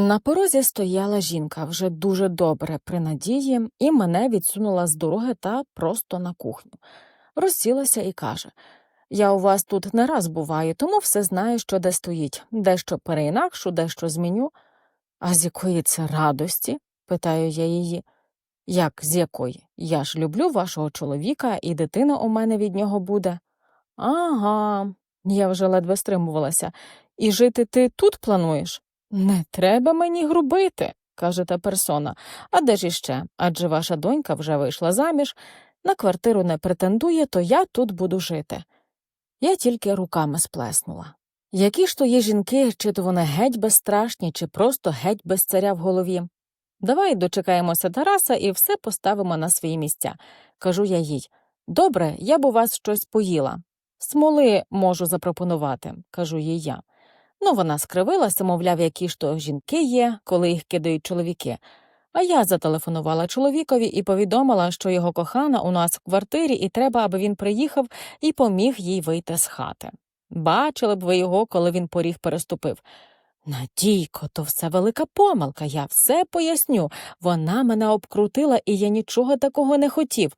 На порозі стояла жінка вже дуже добре при надії, і мене відсунула з дороги та просто на кухню. Розсілася і каже Я у вас тут не раз буваю, тому все знаю, що де стоїть, дещо переінакшу, дещо зміню. А з якої це радості? питаю я її. Як з якої? Я ж люблю вашого чоловіка, і дитина у мене від нього буде. Ага, я вже ледве стримувалася. І жити ти тут плануєш? Не треба мені грубити, каже та персона. А де ж іще? Адже ваша донька вже вийшла заміж, на квартиру не претендує, то я тут буду жити. Я тільки руками сплеснула. Які ж то є жінки, чи то вони геть безстрашні, чи просто геть без царя в голові? Давай дочекаємося Тараса і все поставимо на свої місця, кажу я їй. Добре, я б у вас щось поїла. Смоли можу запропонувати, кажу їй я. Ну, вона скривилася, мовляв, які ж то жінки є, коли їх кидають чоловіки. А я зателефонувала чоловікові і повідомила, що його кохана у нас в квартирі, і треба, аби він приїхав і поміг їй вийти з хати. Бачили б ви його, коли він поріг переступив. Надійко, то все велика помилка, я все поясню. Вона мене обкрутила, і я нічого такого не хотів.